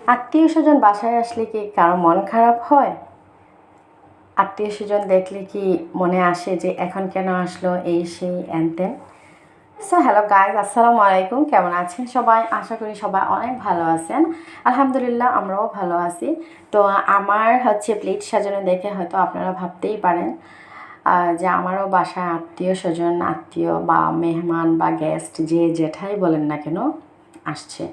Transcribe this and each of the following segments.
আত্মীয় স্বজন বাসায় আসলে কি কারও মন খারাপ হয়? আত্মীয় স্বজন দেখলে কি মনে আসে যে এখন কেন আসলো এই সেই তেন সো হ্যালো গাইজ আসসালামু আলাইকুম। কেমন আছেন সবাই? আশা করি সবাই অনেক ভালো আছেন। আলহামদুলিল্লাহ, আমরাও ভালো আছি। তো, আমার হচ্ছে প্লেট সাজানো দেখে হয়তো আপনারা ভাবতেই পারেন যে আমারও বাসায় আত্মীয় স্বজন, আত্মীয় বা মেহমান বা গেস্ট যে জেঠাই বলেন না কেন, আসছে।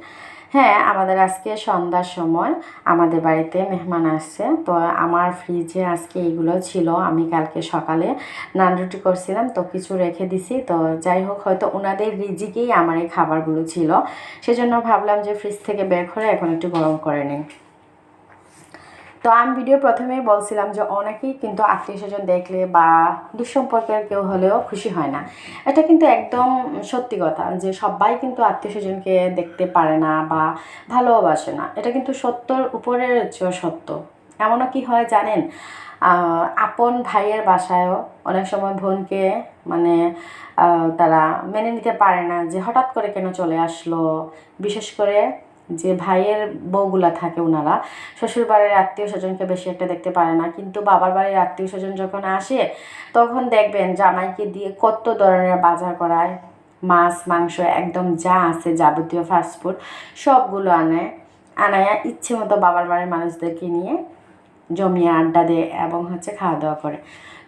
হ্যাঁ আমাদের আজকে সন্ধ্যার সময় আমাদের বাড়িতে মেহমান আসছে। তো আমার ফ্রিজে আজকে এগুলো ছিল। আমি কালকে সকালে নান রুটি করছিলাম, তো কিছু রেখে দিছি। তো যাই হোক, হয়তো ওনাদের রিজিকেই আমার এই খাবারগুলো ছিল। সেজন্য ভাবলাম যে ফ্রিজ থেকে বের করে এখন একটু গরম করে নিই। তো আমি ভিডিও প্রথমেই বলছিলাম যে অনেকেই কিন্তু আত্মীয় স্বজন দেখলে বা দুঃসম্পর্কের কেউ হলেও খুশি হয় না। এটা কিন্তু একদম সত্যি কথা যে সবাই কিন্তু আত্মীয় স্বজনকে দেখতে পারে না বা ভালোবাসে না। এটা কিন্তু সত্যর উপরের সত্য। এমনও কি হয় জানেন? আপন ভাইয়ের বাসায়ও অনেক সময় বোনকে মানে তারা মেনে নিতে পারে না যে হঠাৎ করে কেন চলে আসলো? বিশেষ করে যে ভাইয়ের বউগুলা থাকে ওনারা শ্বশুর বাড়ির আত্মীয় স্বজনকে বেশি একটা দেখতে পারে না। কিন্তু বাবার বাড়ির আত্মীয় স্বজন যখন আসে, তখন দেখবেন জামাইকে দিয়ে কত ধরনের বাজার করায়। মাছ, মাংস, একদম যা আছে যাবতীয় ফাস্টফুড সবগুলো আনে। আনায়া ইচ্ছে মতো বাবার বাড়ির মানুষদেরকে নিয়ে জমিয়ে আড্ডা দেয় এবং হচ্ছে খাওয়া দাওয়া করে।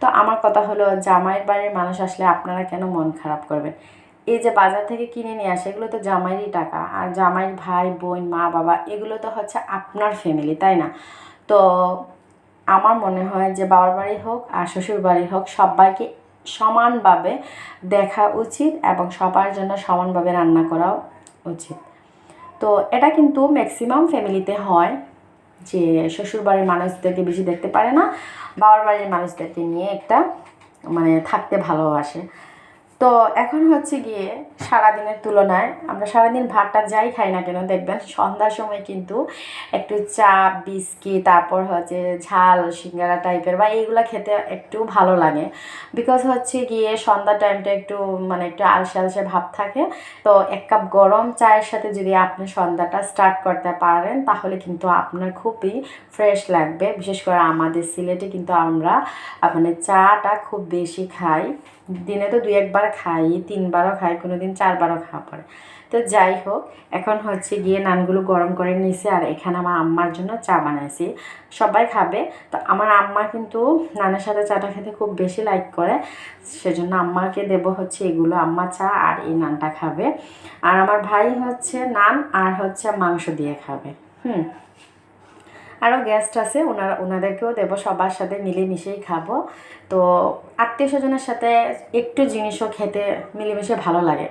তো আমার কথা হলো, জামাইয়ের বাড়ির মানুষ আসলে আপনারা কেন মন খারাপ করবেন? এই যে বাজার থেকে কিনে নিয়ে আসে, এগুলো তো জামাইয়েরই টাকা। আর জামাইয়ের ভাই, বোন, মা, বাবা, এগুলো তো হচ্ছে আপনার ফ্যামিলি তাই না? তো আমার মনে হয় যে বাবার বাড়ি হোক আর শ্বশুর বাড়ি হোক, সবাইকে সমানভাবে দেখা উচিত এবং সবার জন্য সমানভাবে রান্না করাও উচিত। তো এটা কিন্তু ম্যাক্সিমাম ফ্যামিলিতে হয় যে শ্বশুর বাড়ির মানুষদেরকে বেশি দেখতে পারে না, বাবার বাড়ির মানুষদেরকে নিয়ে একটা মানে থাকতে ভালোবাসে। তো এখন হচ্ছে গিয়ে সারাদিনের তুলনায় আমরা সারাদিন ভাতটা যাই খাই না কেন, দেখবেন সন্ধ্যার সময় কিন্তু একটু চা, বিস্কিট, তারপর হচ্ছে ঝাল, সিঙ্গারা টাইপের বা এইগুলো খেতে একটু ভালো লাগে। বিকজ হচ্ছে গিয়ে সন্ধ্যা টাইমটা একটু মানে একটু আলসে আলসে ভাব থাকে। তো এক কাপ গরম চায়ের সাথে যদি আপনি সন্ধ্যাটা স্টার্ট করতে পারেন, তাহলে কিন্তু আপনার খুবই ফ্রেশ লাগবে। বিশেষ করে আমাদের সিলেটে কিন্তু আমরা মানে চাটা খুব বেশি খাই। দিনে তো দুই একবার খাই, তিনবারও খাই কোনো দিন চারবারও খাওয়া পড়ে। তো যাই হোক, এখন হচ্ছে গিয়ে নানগুলো গরম করে নিয়েছি আর এখানে আমার আম্মার জন্য চা বানাইছি। সবাই খাবে। তো আমার আম্মা কিন্তু নানের সাথে চাটা খেতে খুব বেশি লাইক করে। সেজন্য আম্মাকে দেব হচ্ছে এগুলো আম্মা চা আর এই নানটা খাবে। আর আমার ভাই হচ্ছে নান আর হচ্ছে মাংস দিয়ে খাবে। হুম। আরও গেস্ট আছে, ওনারা, ওনাদেরকেও দেবো, সবার সাথে মিলেমিশেই খাব। তো আত্মীয় স্বজনের সাথে একটু জিনিসও খেতে মিলেমিশে ভালো লাগে।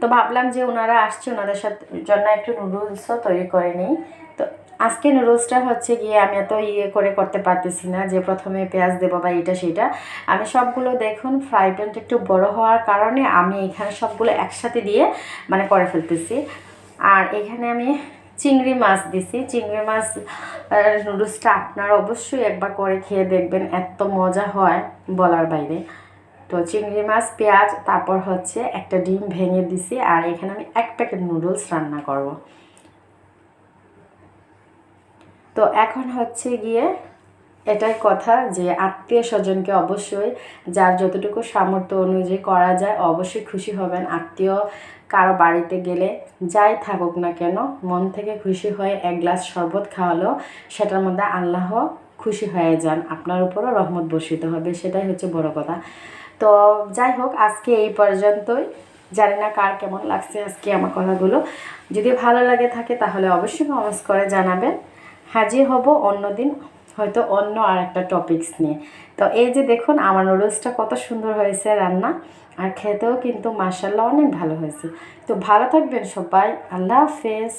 তো ভাবলাম যে ওনারা আসছে, ওনাদের সাথে, জন্য একটু নুডলসও তৈরি করে নিই। তো আজকে নুডলসটা হচ্ছে গিয়ে আমি এত ইয়ে করে করতে পারতেছি না, যে প্রথমে পেঁয়াজ দেবো বা এটা সেটা। আমি সবগুলো দেখুন ফ্রাই প্যানটা একটু বড় হওয়ার কারণে আমি এখানে সবগুলো একসাথে দিয়ে মানে করে ফেলতেছি। আর এখানে আমি চিংড়ি মাছ দিছি। চিংড়ি মাছ নুডলসটা আপনারা অবশ্যই একবার করে খেয়ে দেখবেন, এত মজা হয় বলার বাইরে। তো চিংড়ি মাছ, পেঁয়াজ, তারপর হচ্ছে একটা ডিম ভেঙে দিছি আর এখানে আমি এক প্যাকেট নুডলস রান্না করব। তো এখন হচ্ছে গিয়ে এটাই কথা যে আত্মীয় স্বজনকে অবশ্যই যার যতটুকু সামর্থ্য অনুযায়ী করা যায় অবশ্যই খুশি হবেন। আত্মীয় কারও বাড়িতে গেলে যাই থাকুক না কেন, মন থেকে খুশি হয়ে এক গ্লাস শরবত খাওয়ালেও সেটার মধ্যে আল্লাহ খুশি হয়ে যান, আপনার উপরও রহমত বর্ষিত হবে, সেটাই হচ্ছে বড় কথা। তো যাই হোক, আজকে এই পর্যন্তই। জানি না কার কেমন লাগছে আজকে আমার কথাগুলো। যদি ভালো লাগে থাকে তাহলে অবশ্যই কমেন্টস করে জানাবেন। হাজির হব অন্যদিন। হয়তো অন্য আর একটা টপিকস নিয়ে। তো এই যে দেখুন, আমার নুডলসটা কত সুন্দর হয়েছে রান্না, আর খেতেও কিন্তু মার্শাল্লাহ অনেক ভালো হয়েছে। তো ভালো থাকবেন সবাই। আল্লাহ হাফেজ।